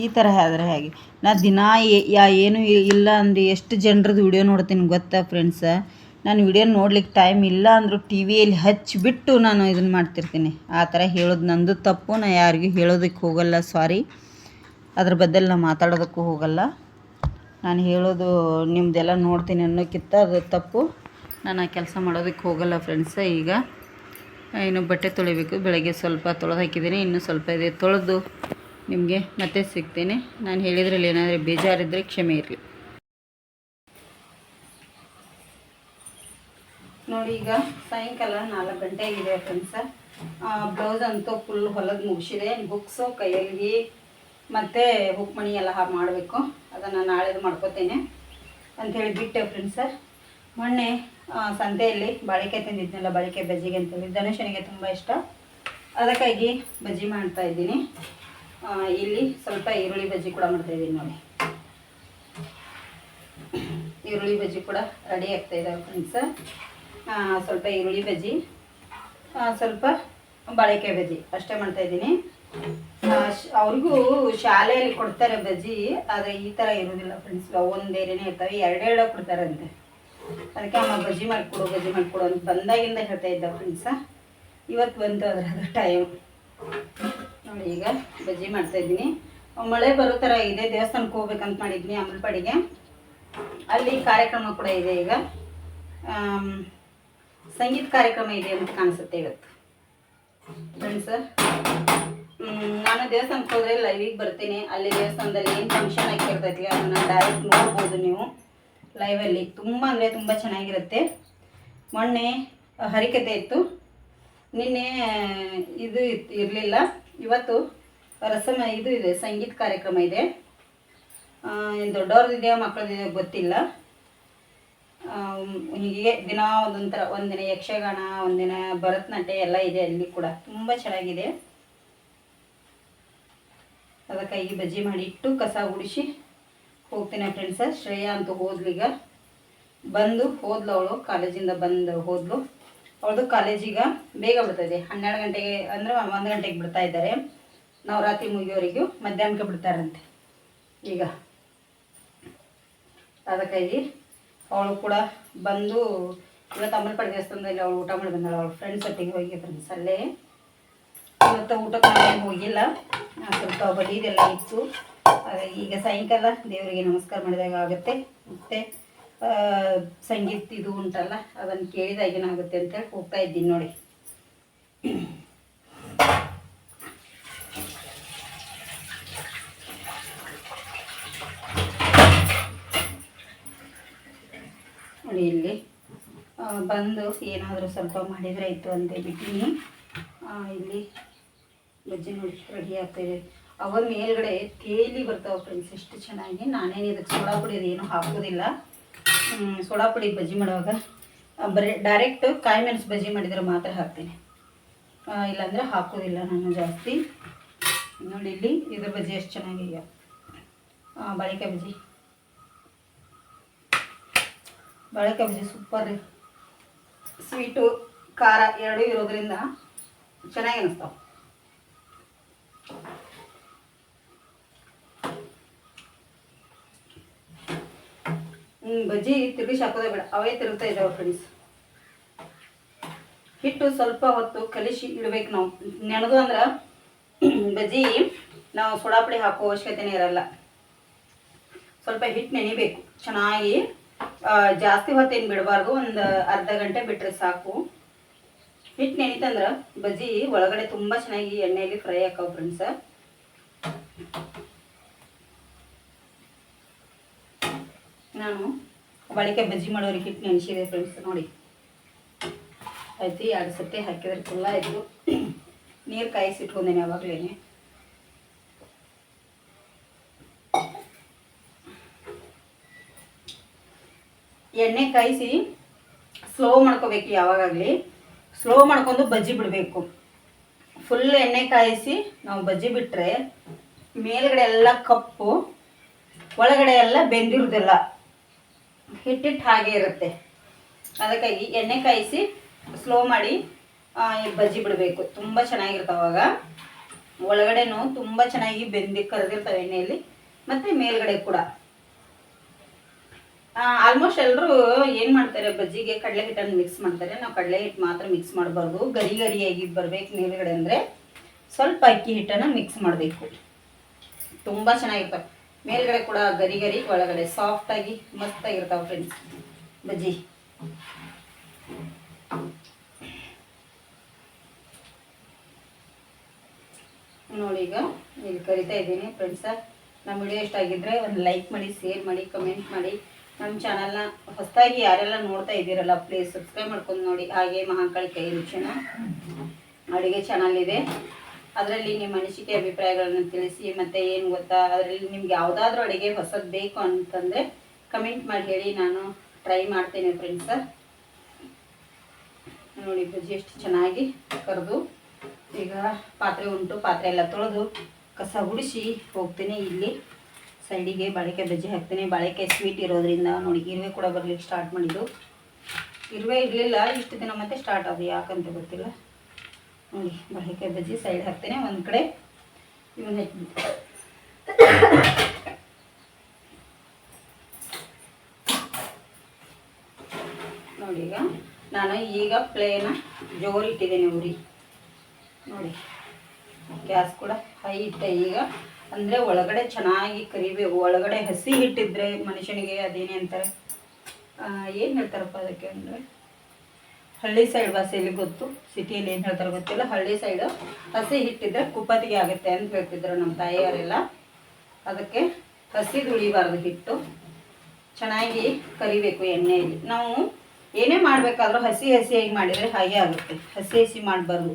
ಈ ಥರ ಆದರೆ ಹೇಗೆ? ನಾ ದಿನ ಯಾ ಏನು ಇಲ್ಲ ಅಂದರೆ ಎಷ್ಟು ಜನರದ್ದು ವಿಡಿಯೋ ನೋಡ್ತೀನಿ ಗೊತ್ತಾ ಫ್ರೆಂಡ್ಸ ನಾನು ವಿಡಿಯೋ ನೋಡ್ಲಿಕ್ಕೆ ಟೈಮ್ ಇಲ್ಲ ಅಂದರೂ ಟಿ ವಿಯಲ್ಲಿ ಹಚ್ಚಿಬಿಟ್ಟು ನಾನು ಇದನ್ನು ಮಾಡ್ತಿರ್ತೀನಿ. ಆ ಥರ ಹೇಳೋದು ನಂದು ತಪ್ಪು, ನಾ ಯಾರಿಗೂ ಹೇಳೋದಕ್ಕೆ ಹೋಗಲ್ಲ ಸಾರಿ ಅದ್ರ ಬದಲು ನಾ ಮಾತಾಡೋದಕ್ಕೂ ಹೋಗಲ್ಲ. ನಾನು ಹೇಳೋದು ನಿಮ್ಮದೆಲ್ಲ ನೋಡ್ತೀನಿ ಅನ್ನೋಕ್ಕಿಂತ ಅದು ತಪ್ಪು. ನಾನು ಆ ಕೆಲಸ ಮಾಡೋದಕ್ಕೆ ಹೋಗಲ್ಲ ಫ್ರೆಂಡ್ಸ ಈಗ. ಇನ್ನು ಬಟ್ಟೆ ತೊಳಿಬೇಕು, ಬೆಳಗ್ಗೆ ಸ್ವಲ್ಪ ತೊಳೆದು ಹಾಕಿದ್ದೀನಿ, ಇನ್ನೂ ಸ್ವಲ್ಪ ಇದೆ ತೊಳೆದು ನಿಮಗೆ ಮತ್ತೆ ಸಿಗ್ತೇನೆ. ನಾನು ಹೇಳಿದ್ರಲ್ಲಿ ಏನಾದರೂ ಬೇಜಾರಿದ್ದರೆ ಕ್ಷಮೆ ಇರಲಿ. ನೋಡಿ ಈಗ ಸಾಯಂಕಾಲ ನಾಲ್ಕು ಗಂಟೆ ಆಗಿದೆ ಫ್ರೆಂಡ್ಸ ಬ್ಲೌಸ್ ಅಂತೂ ಫುಲ್ ಹೊಲದ ಮುಗಿಸಿದೆ. ಬುಕ್ಸು ಕೈಯಲ್ಲಿ ಮತ್ತು ಹುಕ್ಮಣಿ ಎಲ್ಲ ಮಾಡಬೇಕು. ಅದನ್ನು ನಾಳೆದು ಮಾಡ್ಕೋತೇನೆ. ಅಂಥೇಳಿ ಬಿಟ್ಟೆ ಫ್ರೆಂಡ್ಸ ಮೊನ್ನೆ ಆ, ಸಂತೆಯಲ್ಲಿ ಬಾಳಿಕೆ ತಂದಿದ್ನಲ್ಲ ಬಾಳಿಕೆ ಬಜ್ಜಿಗೆ ಅಂತೇಳಿ. ಧನುಷನಿಗೆ ತುಂಬ ಇಷ್ಟ. ಅದಕ್ಕಾಗಿ ಬಜ್ಜಿ ಮಾಡ್ತಾ ಇದ್ದೀನಿ. ಇಲ್ಲಿ ಸ್ವಲ್ಪ ಈರುಳ್ಳಿ ಬಜ್ಜಿ ಕೂಡ ಮಾಡ್ತಾ ಇದ್ದೀನಿ ನೋಡಿ. ಈರುಳ್ಳಿ ಬಜ್ಜಿ ಕೂಡ ರೆಡಿ ಆಗ್ತಾ ಇದ್ದಾವೆ ಫ್ರೆಂಡ್ಸ್ ಸ್ವಲ್ಪ ಈರುಳ್ಳಿ ಬಜ್ಜಿ ಸ್ವಲ್ಪ ಬಾಳೆಕಾಯಿ ಬಜ್ಜಿ. ಅಷ್ಟೇ ಮಾಡ್ತಾ ಶ್- ಅವ್ರಿಗೂ ಶಾಲೆಯಲ್ಲಿ ಕೊಡ್ತಾರೆ ಬಜ್ಜಿ, ಆದರೆ ಈ ಥರ ಇರೋದಿಲ್ಲ ಫ್ರೆಂಡ್ಸ್ ಒಂದೇನೇ ಇರ್ತವೆ ಎರಡೆರಡು ಕೊಡ್ತಾರಂತೆ. ಅದಕ್ಕೆ ಅಮ್ಮ ಬಜ್ಜಿ ಮಾಡ್ಕೊಡು ಬಜ್ಜಿ ಮಾಡ್ಕೊಡು ಅಂತ ಬಂದಾಗಿಂದ ಹೇಳ್ತಾ ಇದ್ದ ಫ್ರೆಂಡ್ಸ ಇವತ್ತು ಬಂತು ಅದರ ಟೈಮ್ ನೋಡಿ ಈಗ ಬಜ್ಜಿ ಮಾಡ್ತಾ ಇದ್ದೀನಿ. ಮಳೆ ಬರೋ ಥರ ಇದೆ, ದೇವಸ್ಥಾನಕ್ಕೆ ಹೋಗ್ಬೇಕಂತ ಮಾಡಿದ್ನಿ ಅಮಲ್ಪಾಡಿಗೆ ಅಲ್ಲಿ ಕಾರ್ಯಕ್ರಮ ಕೂಡ ಇದೆ ಈಗ. ಸಂಗೀತ ಕಾರ್ಯಕ್ರಮ ಇದೆ ಅಂತ ಕಾಣಿಸುತ್ತೆ ಇವತ್ತು. ಫ್ರೆಂಡ್ಸ್ ನಾನು ದೇವಸ್ಥಾನಕ್ಕೆ ಹೋದ್ರೆ ಲೈವಿಗೆ ಬರ್ತೀನಿ. ಅಲ್ಲಿ ದೇವಸ್ಥಾನದಲ್ಲಿ ಏನು ಫಂಕ್ಷನ್ ಆಗಿರ್ತೈತಿ ಅದನ್ನು ಡೈರೆಕ್ಟ್ ನೋಡ್ಬೋದು ನೀವು. ಲೈವಲ್ಲಿ ತುಂಬ ಅಂದರೆ ತುಂಬ ಚೆನ್ನಾಗಿರುತ್ತೆ. ಮೊನ್ನೆ ಹರಿಕತೆ ಇತ್ತು. ನಿನ್ನೆ, ಇದು ಇತ್ತು ಇರಲಿಲ್ಲ. ಇವತ್ತು ರಸಮ, ಇದು ಇದೆ, ಸಂಗೀತ ಕಾರ್ಯಕ್ರಮ ಇದೆ. ದೊಡ್ಡವ್ರದ್ದಿದೆಯೋ ಮಕ್ಕಳದಿದೆಯೋ ಗೊತ್ತಿಲ್ಲ. ಹೀಗೆ ದಿನ ಒಂದೊಂಥರ ಥರ ಒಂದಿನ ಯಕ್ಷಗಾನ, ಒಂದಿನ ಭರತನಾಟ್ಯ ಎಲ್ಲ ಇದೆ ಅಲ್ಲಿ ಕೂಡ. ತುಂಬ ಚೆನ್ನಾಗಿದೆ. ಅದಕ್ಕಾಗಿ ಬಜ್ಜಿ ಮಾಡಿಟ್ಟು ಕಸ ಗುಡಿಸಿ ಹೋಗ್ತೀನಿ ಫ್ರೆಂಡ್ಸ ಶ್ರೇಯಾ ಅಂತೂ ಹೋದ್ಲೀಗ ಬಂದು ಹೋದ್ಲು ಅವಳು, ಕಾಲೇಜಿಂದ ಬಂದು ಹೋದ್ಲು. ಅವಳದು ಕಾಲೇಜಿಗೆ ಬೇಗ ಬಿಡ್ತಾಯಿದೆ ಹನ್ನೆರಡು ಗಂಟೆಗೆ ಅಂದರೆ ಒಂದು ಗಂಟೆಗೆ ಬಿಡ್ತಾ ಇದ್ದಾರೆ. ನವರಾತ್ರಿ ಮುಗಿಯೋವರೆಗೂ ಮಧ್ಯಾಹ್ನಕ್ಕೆ ಬಿಡ್ತಾರಂತೆ. ಈಗ ಅದಕ್ಕಾಗಿ ಅವಳು ಕೂಡ ಬಂದು ಇವತ್ತು ಅಮಲ್ಪಡೆ ದೇವಸ್ಥಾನದಲ್ಲಿ ಅವಳು ಊಟ ಮಾಡಿ ಬಂದಾಳು ಅವಳು ಫ್ರೆಂಡ್ಸ್ ಒಟ್ಟಿಗೆ ಹೋಗಿ ಫ್ರೆಂಡ್ಸ್ ಅಲ್ಲೇ. ಇವತ್ತು ಊಟಕ್ಕೆ ಹೋಗಿಲ್ಲ. ಸ್ವಲ್ಪ ಬಡಿದೆಲ್ಲ ಇತ್ತು. ಈಗ ಸಾಯಂಕಾಲ ದೇವರಿಗೆ ನಮಸ್ಕಾರ ಮಾಡಿದಾಗ ಆಗುತ್ತೆ. ಮತ್ತೆ ಸಂಗೀತ ಇದು ಉಂಟಲ್ಲ, ಅದನ್ನು ಕೇಳಿದಾಗ ಏನಾಗುತ್ತೆ ಅಂತೇಳಿ ಹೋಗ್ತಾ ಇದ್ದೀನಿ ನೋಡಿ. ನೋಡಿ ಇಲ್ಲಿ ಬಂದು ಏನಾದರೂ ಸ್ವಲ್ಪ ಮಾಡಿದರೆ ಆಯಿತು ಅಂತ ಬಿಟ್ಟಿನಿ ಇಲ್ಲಿ ಬಜ್ಜಿ ನೋಡಿ ರೆಡಿ ಆಗ್ತಾಯಿದೆ ಅವ ಮೇಲ್ಗಡೆ ತೇಲಿ ಬರ್ತಾವೆ ಫ್ರೆಂಡ್ಸ್ ಎಷ್ಟು ಚೆನ್ನಾಗಿ. ನಾನೇನು ಇದಕ್ಕೆ ಸೋಡಾ ಪುಡಿ ಏನು ಹಾಕೋದಿಲ್ಲ. ಸೋಡಾ ಪುಡಿ ಬಜ್ಜಿ ಮಾಡುವಾಗ. ಬರೀ ಡೈರೆಕ್ಟ್ ಕಾಯಿ ಮೆಣಸು ಬಜ್ಜಿ ಮಾಡಿದರೆ ಮಾತ್ರ ಹಾಕ್ತೀನಿ. ಇಲ್ಲಾಂದರೆ ಹಾಕೋದಿಲ್ಲ ನಾನು ಜಾಸ್ತಿ. ನೋಡಿ ಇಲ್ಲಿ ಇದ್ರ ಬಜ್ಜಿ ಎಷ್ಟು ಚೆನ್ನಾಗಿದೆ ಬಾಳೆಕಾಯಿ ಬಜ್ಜಿ. ಬಾಳೆಕಾಯಿ ಬಜ್ಜಿ ಸೂಪರ್ ರೀ. ಸ್ವೀಟು ಖಾರ ಎರಡೂ ಇರೋದ್ರಿಂದ ಚೆನ್ನಾಗಿ ಅನಿಸ್ತಾವೆ. ಬಜ್ಜಿ ತಿರುಗಿಸಿ ಹಾಕೋದೇ ಬೇಡ. ಅವೇ ತಿರುಗ್ತಾ ಇದ್ದಾವೆ ಫ್ರೆಂಡ್ಸ್ ಹಿಟ್ಟು ಸ್ವಲ್ಪ ಹೊತ್ತು ಕಲಿಸಿ ಇಡ್ಬೇಕು ನಾವು. ನೆನೆದು ಅಂದ್ರೆ (clears throat) ಬಜ್ಜಿ ನಾವು ಸೋಡಾಪುಡಿ ಹಾಕೋ ಅವಶ್ಯಕತೆನೇ ಇರಲ್ಲ. ಸ್ವಲ್ಪ ಹಿಟ್ಟು ನೆನಿಬೇಕು. ಚೆನ್ನಾಗಿ ಜಾಸ್ತಿ ಹೊತ್ತೇನು ಬಿಡಬಾರ್ದು. ಒಂದು ಅರ್ಧ ಗಂಟೆ ಬಿಟ್ಟರೆ ಸಾಕು. ಹಿಟ್ಟು ನೆನಿತಂದ್ರೆ ಬಜ್ಜಿ ಒಳಗಡೆ ತುಂಬ ಚೆನ್ನಾಗಿ ಎಣ್ಣೆಯಲ್ಲಿ ಫ್ರೈ ಹಾಕವು ಫ್ರೆಂಡ್ಸ ನಾನು ಬಾಳಿಕೆ ಬಜ್ಜಿ ಮಾಡೋರಿಗೆ ಹಿಟ್ಟು ನೆನೆಸಿದೆ ಫ್ರೆಂಡ್ಸ್ ನೋಡಿ. ಆಯ್ತು, ಎರಡು ಸತಿ ಹಾಕಿದ್ರೆ ಫುಲ್ಲ ಆಯಿತು. ನೀರು ಕಾಯಿಸಿಟ್ಕೊಂಡೇನೆ ಯಾವಾಗಲೇ ಎಣ್ಣೆ ಕಾಯಿಸಿ ಸ್ಲೋ ಮಾಡ್ಕೋಬೇಕು ಯಾವಾಗಲಿ ಸ್ಲೋ ಮಾಡ್ಕೊಂಡು ಬಜ್ಜಿ ಬಿಡಬೇಕು. ಫುಲ್ ಎಣ್ಣೆ ಕಾಯಿಸಿ ನಾವು ಬಜ್ಜಿ ಬಿಟ್ಟರೆ ಮೇಲ್ಗಡೆ ಎಲ್ಲ ಕಪ್ಪು, ಒಳಗಡೆ ಎಲ್ಲ ಬೆಂದಿರೋದಿಲ್ಲ ಹಿಟ್ಟಿಟ್ಟು ಹಾಗೆ ಇರುತ್ತೆ. ಅದಕ್ಕಾಗಿ ಎಣ್ಣೆ ಕಾಯಿಸಿ ಸ್ಲೋ ಮಾಡಿ ಬಜ್ಜಿ ಬಿಡಬೇಕು. ತುಂಬ ಚೆನ್ನಾಗಿರ್ತಾವಾಗ ಒಳಗಡೆನೂ ತುಂಬ ಚೆನ್ನಾಗಿ ಬೆಂದಿ ಕರೆದಿರ್ತವೆ ಎಣ್ಣೆಯಲ್ಲಿ, ಮತ್ತು ಮೇಲ್ಗಡೆ ಕೂಡ. ಆಲ್ಮೋಸ್ಟ್ ಎಲ್ಲರೂ ಏನು ಮಾಡ್ತಾರೆ, ಬಜ್ಜಿಗೆ ಕಡಲೆ ಹಿಟ್ಟನ್ನು ಮಿಕ್ಸ್ ಮಾಡ್ತಾರೆ. ನಾವು ಕಡಲೆ ಹಿಟ್ಟು ಮಾತ್ರ ಮಿಕ್ಸ್ ಮಾಡಬಾರ್ದು. ಗರಿ ಗರಿಯಾಗಿ ಬರಬೇಕು ಮೇಲ್ಗಡೆ ಅಂದರೆ ಸ್ವಲ್ಪ ಅಕ್ಕಿ ಹಿಟ್ಟನ್ನು ಮಿಕ್ಸ್ ಮಾಡಬೇಕು. ತುಂಬ ಚೆನ್ನಾಗಿರ್ತವೆ ಮೇಲ್ಗಡೆ ಕೂಡ ಗರಿ ಗರಿ, ಒಳಗಡೆ ಸಾಫ್ಟಾಗಿ ಮಸ್ತಾಗಿರ್ತಾವೆ ಫ್ರೆಂಡ್ಸ್ ಬಜ್ಜಿ. ನೋಡಿ ಈಗ, ಇಲ್ಲಿ ಕರಿತಾ ಇದ್ದೀನಿ ಫ್ರೆಂಡ್ಸ ನಮ್ಮ ವಿಡಿಯೋ ಇಷ್ಟ ಆಗಿದ್ರೆ ಒಂದು ಲೈಕ್ ಮಾಡಿ ಶೇರ್ ಮಾಡಿ ಕಮೆಂಟ್ ಮಾಡಿ. ನಮ್ಮ ಚಾನಲ್ನ ಹೊಸದಾಗಿ ಯಾರೆಲ್ಲ ನೋಡ್ತಾ ಇದ್ದೀರಲ್ಲ ಪ್ಲೀಸ್ ಸಬ್ಸ್ಕ್ರೈಬ್ ಮಾಡ್ಕೊಂಡು ನೋಡಿ. ಹಾಗೆ ಮಹಾಕಾಳಿ ಕೈ ರುಚಿನ ಅಡುಗೆ ಚಾನಲ್ ಇದೆ. ಅದರಲ್ಲಿ ನಿಮ್ಮ ಅನಿಸಿಕೆ ಅಭಿಪ್ರಾಯಗಳನ್ನು ತಿಳಿಸಿ ಮತ್ತು ಏನು ಗೊತ್ತಾ? ಅದರಲ್ಲಿ ನಿಮ್ಗೆ ಯಾವುದಾದ್ರೂ ಅಡುಗೆ ಹೊಸದು ಬೇಕು ಅಂತಂದ್ರೆ ಕಮೆಂಟ್ ಮಾಡಿ ಹೇಳಿ, ನಾನು ಟ್ರೈ ಮಾಡ್ತೇನೆ ಫ್ರೆಂಡ್ಸ್ ನೋಡಿ ಬಜ್ಜಿ ಎಷ್ಟು ಚೆನ್ನಾಗಿ ಕರೆದು ಈಗ ಪಾತ್ರೆ ಉಂಟು, ಪಾತ್ರೆ ಎಲ್ಲ ತೊಳೆದು ಕಸ ಗುಡಿಸಿ ಹೋಗ್ತೀನಿ ಇಲ್ಲಿ. ಸೈಡಿಗೆ ಬಾಳೆಕಾಯಿ ಬಜ್ಜಿ ಹಾಕ್ತೀನಿ. ಬಾಳೆಕಾಯಿ ಸ್ವೀಟ್ ಇರೋದ್ರಿಂದ ನೋಡಿ, ಇರುವೆ ಕೂಡ ಬರ್ಲಿಕ್ಕೆ ಸ್ಟಾರ್ಟ್ ಮಾಡಿದ್ದು. ಇರುವೆ ಇರಲಿಲ್ಲ, ಇಷ್ಟು ದಿನ ಮತ್ತೆ ಸ್ಟಾರ್ಟ್ ಅದು ಯಾಕಂತ ಗೊತ್ತಿಲ್ಲ. ನೋಡಿ ಬಾಳೆಕಾಯಿ ಬಜ್ಜಿ ಸೈಡ್ ಹಾಕ್ತೇನೆ, ಒಂದು ಕಡೆ ಇವನ್ನ ಹಾಕ್ಬಿಟ್ಟು. ನೋಡಿ ಈಗ, ನಾನು ಈಗ ಪ್ಲೇನ ಜೋರು ಇಟ್ಟಿದ್ದೇನೆ ಉರಿ. ನೋಡಿ, ಗ್ಯಾಸ್ ಕೂಡ ಹೈ ಇಟ್ಟೆ ಈಗ. ಅಂದರೆ ಒಳಗಡೆ ಚೆನ್ನಾಗಿ ಕರಿಬೇಕು, ಒಳಗಡೆ ಹಸಿ ಹಿಟ್ಟಿದ್ರೆ ಮನುಷ್ಯನಿಗೆ ಅದೇನೇ ಅಂತಾರೆ. ಏನು ಹೇಳ್ತಾರಪ್ಪ ಅದಕ್ಕೆ ಅಂದರೆ? ಹಳ್ಳಿ ಸೈಡ್ ಭಾಷೆಯಲ್ಲಿ ಗೊತ್ತು. ಸಿಟಿಯಲ್ಲಿ ಏನು ಹೇಳ್ತಾರೆ ಗೊತ್ತಿಲ್ಲ. ಹಳ್ಳಿ ಸೈಡು ಹಸಿ ಹಿಟ್ಟಿದ್ರೆ ಕುಪ್ಪತ್ತಿಗೆ ಆಗುತ್ತೆ ಅಂತ ಹೇಳ್ತಿದ್ರು ನಮ್ಮ ತಾಯಿಯವರೆಲ್ಲ. ಅದಕ್ಕೆ ಹಸಿ ಉಳಿಬಾರ್ದು ಹಿಟ್ಟು. ಚೆನ್ನಾಗಿ ಕರಿಬೇಕು ಎಣ್ಣೆಯಲ್ಲಿ. ನಾವು ಏನೇ ಮಾಡಬೇಕಾದ್ರೂ ಹಸಿ ಹಸಿಯಾಗಿ ಮಾಡಿದರೆ ಹಾಗೆ ಆಗುತ್ತೆ. ಹಸಿ ಹಸಿ ಮಾಡಬಾರ್ದು.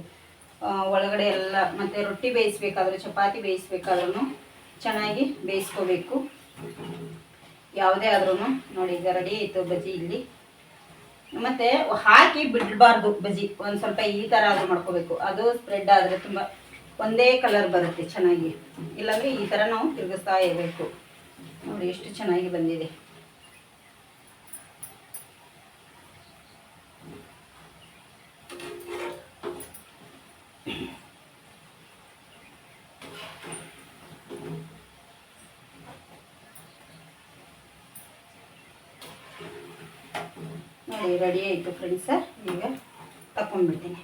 ಒಳಗಡೆ ಎಲ್ಲ ಮತ್ತು ರೊಟ್ಟಿ ಬೇಯಿಸ್ಬೇಕಾದ್ರೂ, ಚಪಾತಿ ಬೇಯಿಸ್ಬೇಕಾದ್ರೂ ಚೆನ್ನಾಗಿ ಬೇಯಿಸ್ಕೋಬೇಕು. ಯಾವುದೇ ಆದ್ರೂ ನೋಡಿ ಈಗ ರೆಡಿ ಆಯಿತು ಬಜ್ಜಿ ಇಲ್ಲಿ. ಮತ್ತು ಹಾಕಿ ಬಿಡಬಾರ್ದು ಬಜಿ ಒಂದು ಸ್ವಲ್ಪ ಈ ಥರ ಆದರೂ ಮಾಡ್ಕೋಬೇಕು. ಅದು ಸ್ಪ್ರೆಡ್ ಆದರೆ ತುಂಬ ಒಂದೇ ಕಲರ್ ಬರುತ್ತೆ ಚೆನ್ನಾಗಿ. ಇಲ್ಲಾಂದರೆ ಈ ಥರ ನಾವು ತಿರುಗಿಸ್ತಾ ಇರಬೇಕು. ನೋಡಿ ಎಷ್ಟು ಚೆನ್ನಾಗಿ ಬಂದಿದೆ. ನೋಡಿ ರೆಡಿ ಆಯಿತು ಫ್ರೆಂಡ್ಸ ಈಗ ತಗೊಂಡ್ಬಿಡ್ತೀನಿ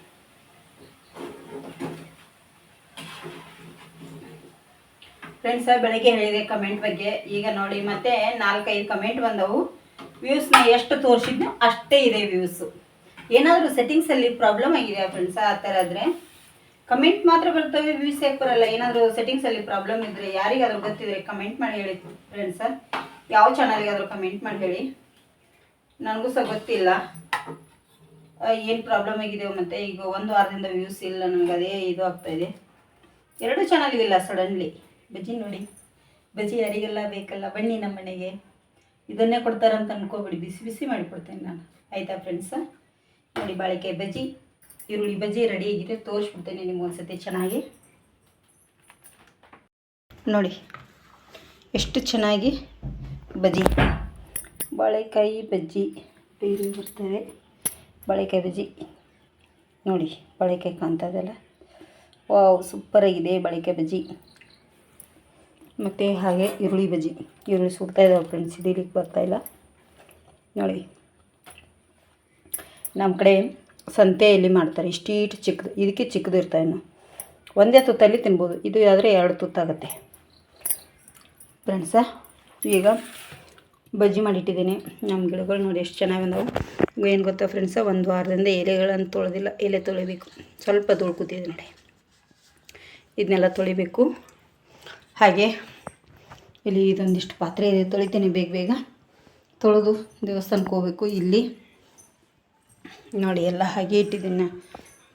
ಫ್ರೆಂಡ್ಸ ಬೆಳಗ್ಗೆ ಹೇಳಿದೆ ಕಮೆಂಟ್ ಬಗ್ಗೆ. ಈಗ ನೋಡಿ, ಮತ್ತೆ ನಾಲ್ಕೈದು ಕಮೆಂಟ್ ಬಂದವು. ವ್ಯೂಸ್ನ ಎಷ್ಟು ತೋರಿಸಿದ್ನೋ ಅಷ್ಟೇ ಇದೆ ವ್ಯೂಸು ಏನಾದರೂ ಸೆಟ್ಟಿಂಗ್ಸಲ್ಲಿ ಪ್ರಾಬ್ಲಮ್ ಆಗಿದೆಯಾ ಫ್ರೆಂಡ್ಸ್ ಆ ಥರ ಆದರೆ ಕಮೆಂಟ್ ಮಾತ್ರ ಬರ್ತವೆ ವ್ಯೂಸ್ ಯಾಕೆ ಬರಲ್ಲ? ಏನಾದರೂ ಸೆಟ್ಟಿಂಗ್ಸಲ್ಲಿ ಪ್ರಾಬ್ಲಮ್ ಇದ್ದರೆ ಯಾರಿಗಾದ್ರೂ ಗೊತ್ತಿದ್ರೆ ಕಮೆಂಟ್ ಮಾಡಿ ಹೇಳಿ ಫ್ರೆಂಡ್ಸ ಯಾವ ಚಾನಲ್ಗಾದರೂ ಕಮೆಂಟ್ ಮಾಡಿ ಹೇಳಿ. ನನಗೂ ಸಹ ಗೊತ್ತಿಲ್ಲ. ಏನು ಪ್ರಾಬ್ಲಮ್ ಆಗಿದೆಯೋ ಮತ್ತು ಈಗ ಒಂದು ವಾರದಿಂದ ವ್ಯೂಸ್ ಇಲ್ಲ, ನನಗೆ ಅದೇ ಇದು ಆಗ್ತಾಯಿದೆ ಎರಡೂ ಇಲ್ಲ ಸಡನ್ಲಿ ಬಜ್ಜಿ ನೋಡಿ. ಬಜ್ಜಿ ಯಾರಿಗೆಲ್ಲ ಬೇಕಲ್ಲ, ಬನ್ನಿ ನಮ್ಮ ಮನೆಗೆ. ಇದನ್ನೇ ಕೊಡ್ತಾರಂತ ಅನ್ಕೋಬಿಡಿ, ಬಿಸಿ ಬಿಸಿ ಮಾಡಿಕೊಡ್ತೇನೆ ನಾನು. ಆಯಿತಾ ಫ್ರೆಂಡ್ಸ ನೋಡಿ ಬಾಳೆಕಾಯಿ ಬಜ್ಜಿ. ಈರುಳ್ಳಿ ಬಜ್ಜಿ ರೆಡಿ ಆಗಿದೆ, ತೋರಿಸ್ಬಿಡ್ತೇನೆ ನಿಮ್ಗೆ ಒಂದ್ಸತಿ ಚೆನ್ನಾಗಿ. ನೋಡಿ, ಎಷ್ಟು ಚೆನ್ನಾಗಿ ಬಜ್ಜಿ. ಬಾಳೆಕಾಯಿ ಬಜ್ಜಿ ಬೇರೆ ಬರ್ತಾರೆ ಬಾಳೆಕಾಯಿ ಬಜ್ಜಿ. ನೋಡಿ, ಬಾಳೆಕಾಯಿ ಕಾಣ್ತದಲ್ಲ? ವಾವ್ ಸೂಪರಾಗಿದೆ ಬಾಳೆಕಾಯಿ ಬಜ್ಜಿ. ಮತ್ತು ಹಾಗೆ ಈರುಳ್ಳಿ ಬಜ್ಜಿ. ಈರುಳ್ಳಿ ಸುಡ್ತಾ ಇದ್ದಾವೆ ಫ್ರೆಂಡ್ಸ್ ಹಿಡೀಲಿಕ್ಕೆ ಬರ್ತಾಯಿಲ್ಲ ನೋಡಿ. ನಮ್ಮ ಕಡೆ ಸಂತೆಯಲ್ಲಿ ಮಾಡ್ತಾರೆ. ಇಷ್ಟೀಟು ಚಿಕ್ಕದು, ಇದಕ್ಕೆ ಚಿಕ್ಕದು ಇರ್ತಾವೆ ಇನ್ನು. ಒಂದೇ ತುತ್ತಲ್ಲಿ ತಿನ್ಬೋದು. ಇದು ಆದರೆ ಎರಡು ತುತ್ತಾಗುತ್ತೆ. ಫ್ರೆಂಡ್ಸ ಈಗ ಬಜ್ಜಿ ಮಾಡಿಟ್ಟಿದ್ದೀನಿ. ನಮ್ಮ ಗಿಡಗಳು ನೋಡಿ ಎಷ್ಟು ಚೆನ್ನಾಗಿ ಬಂದವು. ಏನು ಗೊತ್ತಾ ಫ್ರೆಂಡ್ಸ ಒಂದು ವಾರದಿಂದ ಎಲೆಗಳನ್ನು ತೊಳೆದಿಲ್ಲ. ಎಲೆ ತೊಳಿಬೇಕು. ಸ್ವಲ್ಪ ತೊಳ್ಕೊತಿದ್ದೆ ನೋಡಿ. ಇದನ್ನೆಲ್ಲ ತೊಳಿಬೇಕು. ಹಾಗೆ ಇಲ್ಲಿ ಇದೊಂದಿಷ್ಟು ಪಾತ್ರೆ ಇದೆ. ತೊಳಿತೀನಿ ಬೇಗ ಬೇಗ. ತೊಳೆದು ದೇವಸ್ಥಾನಕ್ಕೆ ಹೋಗ್ಬೇಕು ಇಲ್ಲಿ. ನೋಡಿ ಎಲ್ಲ ಹಾಗೆ ಇಟ್ಟಿದ್ದೀನಿ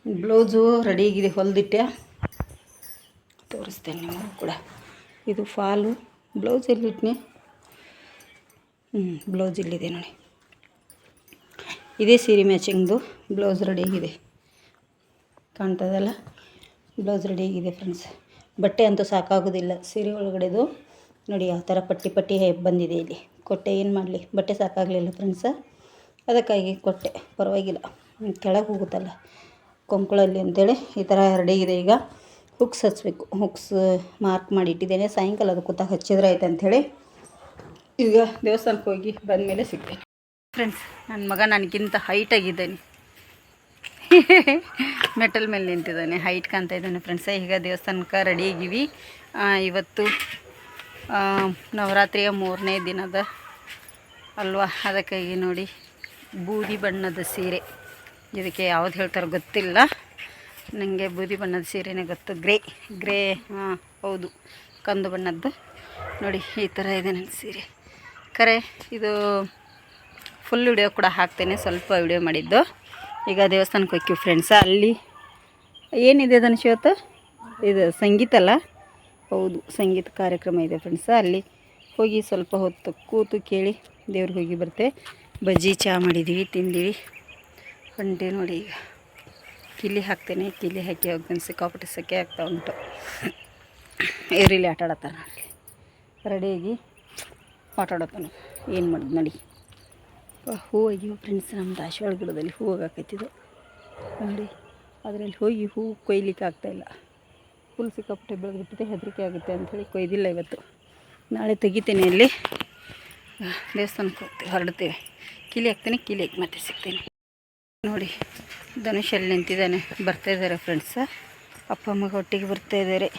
ಬ್ಲೌಸು ಆಗಿದೆ. ಹೊಲ್ದಿಟ್ಟೆ. ತೋರಿಸ್ತೇನೆ ನಿಮಗೂ ಕೂಡ. ಇದು ಫಾಲು. ಬ್ಲೌಸ್ ಎಲ್ಲಿಟ್ನಿ ಹ್ಞೂ ಬ್ಲೌಸ್ ಇಲ್ಲಿದೆ ನೋಡಿ. ಇದೇ ಸೀರೆ ಮ್ಯಾಚಿಂಗ್ದು. ಬ್ಲೌಸ್ ಆಗಿದೆ. ಕಾಣ್ತದಲ್ಲ? ಬ್ಲೌಸ್ ಆಗಿದೆ ಫ್ರೆಂಡ್ಸ್ ಬಟ್ಟೆ ಅಂತೂ ಸಾಕಾಗೋದಿಲ್ಲ. ಸೀರೆ ಒಳಗಡೆದು ನೋಡಿ ಯಾವ ಥರ ಪಟ್ಟಿ ಪಟ್ಟಿ ಬಂದಿದೆ ಇಲ್ಲಿ. ಕೊಟ್ಟೆ ಏನು ಮಾಡಲಿ? ಬಟ್ಟೆ ಸಾಕಾಗಲಿಲ್ಲ ಫ್ರೆಂಡ್ಸ ಅದಕ್ಕಾಗಿ ಕೊಟ್ಟೆ. ಪರವಾಗಿಲ್ಲ. ಕೆಳಗೆ ಹೋಗುತ್ತಲ್ಲ. ಕೊಂಕುಳಲ್ಲಿ ಅಂತೇಳಿ ಈ ಥರ ಇದೆ ಈಗ. ಹುಕ್ಸ್ ಹಚ್ಚಬೇಕು ಹುಕ್ಸ್ ಮಾರ್ಕ್ ಮಾಡಿ ಇಟ್ಟಿದ್ದೇನೆ ಸಾಯಂಕಾಲ ಅದು ಕೂತಾಗ ಹಚ್ಚಿದ್ರೆ ಆಯ್ತು ಅಂಥೇಳಿ ಈಗ ದೇವಸ್ಥಾನಕ್ಕೆ ಹೋಗಿ ಬಂದ ಮೇಲೆ ಸಿಗ್ತೇನೆ. ಫ್ರೆಂಡ್ಸ್ ನನ್ನ ಮಗ ನನಗಿಂತ ಹೈಟ್ ಆಗಿದ್ದಾನೆ. ಮೆಟಲ್ ಮೇಲೆ ನಿಂತಿದ್ದಾನೆ. ಹೈಟ್ ಕಾಣ್ತಾ ಇದ್ದಾನೆ ಫ್ರೆಂಡ್ಸ್ ಈಗ ದೇವಸ್ಥಾನಕ್ಕೆ ರೆಡಿ ಆಗಿವಿ. ಇವತ್ತು ನವರಾತ್ರಿಯ ಮೂರನೇ ದಿನದ ಅಲ್ವಾ? ಅದಕ್ಕಾಗಿ ನೋಡಿ, ಬೂದಿ ಬಣ್ಣದ ಸೀರೆ. ಇದಕ್ಕೆ ಯಾವ್ದು ಹೇಳ್ತಾರೋ ಗೊತ್ತಿಲ್ಲ. ನನಗೆ ಬೂದಿ ಬಣ್ಣದ ಸೀರೆನೇ ಗೊತ್ತು. ಗ್ರೇ ಗ್ರೇ ಹಾಂ ಹೌದು. ಕಂದು ಬಣ್ಣದ್ದು. ನೋಡಿ, ಈ ಥರ ಇದೆ ನನ್ನ ಸೀರೆ. ಕರೆ, ಇದು ಫುಲ್ ವಿಡಿಯೋ ಕೂಡ ಹಾಕ್ತೇನೆ, ಸ್ವಲ್ಪ ವಿಡಿಯೋ ಮಾಡಿದ್ದು. ಈಗ ದೇವಸ್ಥಾನಕ್ಕೆ ಹೋಗ್ತೀವಿ ಫ್ರೆಂಡ್ಸ ಅಲ್ಲಿ ಏನಿದೆ ಧನುಷ್ ಇದು ಸಂಗೀತ ಅಲ್ಲ? ಹೌದು, ಸಂಗೀತ ಕಾರ್ಯಕ್ರಮ ಇದೆ ಫ್ರೆಂಡ್ಸ ಅಲ್ಲಿ ಹೋಗಿ ಸ್ವಲ್ಪ ಹೊತ್ತು ಕೂತು ಕೇಳಿ ದೇವ್ರಿಗೆ ಹೋಗಿ ಬರ್ತೆ ಬಜ್ಜಿ ಚಹಾ ಮಾಡಿದ್ದೀವಿ ತಿಂದೀವಿ. ಹೊಂಟೆ ನೋಡಿ ಈಗ. ಕಿಲಿ ಹಾಕ್ತೇನೆ, ಕಿಲಿ ಹಾಕಿ ಹೋಗ್ತೇನೆ ಸಿಕ್ಕಾಪಟ್ಟೆ ಸೆಕೆ ಆಗ್ತಾ ಉಂಟು. (coughs) ಏರಿಲಿ ಆಟ ರೆಡಿಯಾಗಿ ಆಟ ಏನು ಮಾಡೋದು ನಡಿ. ಹೂ ಅಯ್ಯೋ ಫ್ರೆಂಡ್ಸ್ ನಮ್ಮ ದಾಸವಾಳ ಗಿಡದಲ್ಲಿ ಹೂ ಆಗಾಕೈತಿದು ನೋಡಿ, ಅದರಲ್ಲಿ ಹೋಗಿ ಹೂ ಕೊಯ್ಲಿಕ್ಕೆ ಆಗ್ತಾಯಿಲ್ಲ ಫುಲ್ ಸಿಕ್ಕಾಪಟ್ಟೆ ಬೆಳೆದ್ಬಿಟ್ಟಿದೆ, ಹೆದರಿಕೆ ಆಗುತ್ತೆ ಅಂಥೇಳಿ ಕೊಯ್ದಿಲ್ಲ ಇವತ್ತು. ನಾಳೆ ತೆಗಿತೇನೆ ಅಲ್ಲಿ ದೇವಸ್ಥಾನಕ್ಕೆ ಹೋಗ್ತೀವಿ, ಹೊರಡ್ತೀವಿ. ಕಿಲಿ ಹಾಕ್ತೇನೆ, ಕಿಲಿ ಹಾಕಿ ಮತ್ತೆ ಸಿಗ್ತೇನೆ. ನೋಡಿ, ಧನುಷ್ ಅಲ್ಲಿ ನಿಂತಿದ್ದಾನೆ? ಬರ್ತಾ ಇದ್ದಾರೆ ಫ್ರೆಂಡ್ಸ. ಅಪ್ಪ ಅಮ್ಮಗೆ ಒಟ್ಟಿಗೆ ಬರ್ತಾ ಇದ್ದಾರೆ.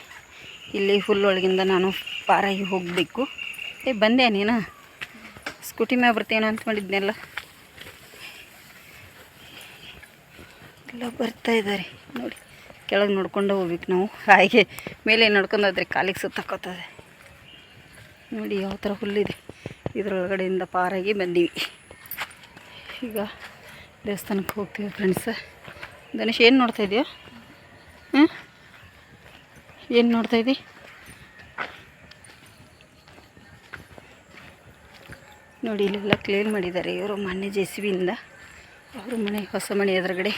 ಇಲ್ಲಿ ಹುಲ್ಲೊಳಗಿಂದ ನಾನು ಪಾರಾಗಿ ಹೋಗಬೇಕು. ಏ, ಬಂದೆ ನೀನು? ಸ್ಕೂಟಿ ಮ್ಯಾಗ ಬರ್ತೇನೋ ಅಂತ ಮಾಡಿದ್ನೆಲ್ಲ. ಎಲ್ಲ ಬರ್ತಾ ಇದ್ದಾರೆ ನೋಡಿ, ಕೆಳಗೆ ನೋಡ್ಕೊಂಡು ಹೋಗ್ಬೇಕು ನಾವು. ಹಾಗೆ ಮೇಲೆ ನೋಡ್ಕೊಂಡು ಕಾಲಿಗೆ ಸುತ್ತಾಕೋತದೆ. ನೋಡಿ, ಯಾವ ಥರ ಹುಲ್ಲಿದೆ. ಇದರೊಳಗಡೆಯಿಂದ ಪಾರಾಗಿ ಬಂದೀವಿ. ಈಗ ದೇವಸ್ಥಾನಕ್ಕೆ ಹೋಗ್ತೀವಿ ಫ್ರೆಂಡ್ಸ ಧನುಷ್, ಏನು ನೋಡ್ತಾ ಇದೆಯಾ? ಹಾಂ ಏನು ನೋಡ್ತಾ ನೋಡಿ, ಇಲ್ಲೆಲ್ಲ ಕ್ಲೀನ್ ಮಾಡಿದ್ದಾರೆ ಇವರು ಮೊನ್ನೆ ಜೆ ಸಿ ಬಿಯಿಂದ ಅವರು ಮನೆ, ಹೊಸ ಮನೆ ಎದುರುಗಡೆ.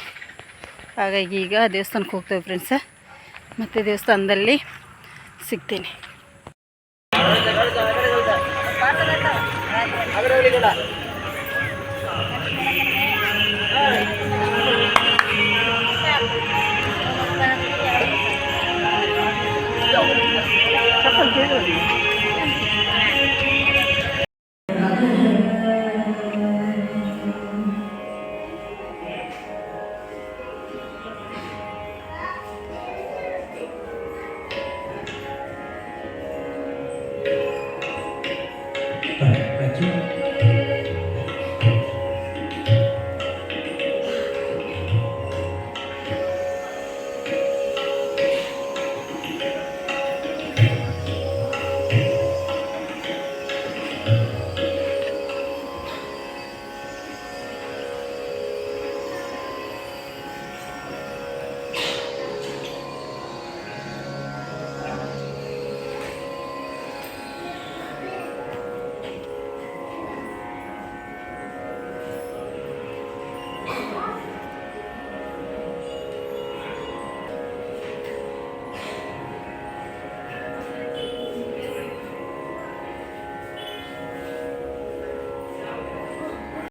ಹಾಗಾಗಿ ಈಗ ದೇವಸ್ಥಾನಕ್ಕೆ ಹೋಗ್ತೇವೆ ಫ್ರೆಂಡ್ಸ ಮತ್ತು ದೇವಸ್ಥಾನದಲ್ಲಿ ಸಿಗ್ತೇನೆ.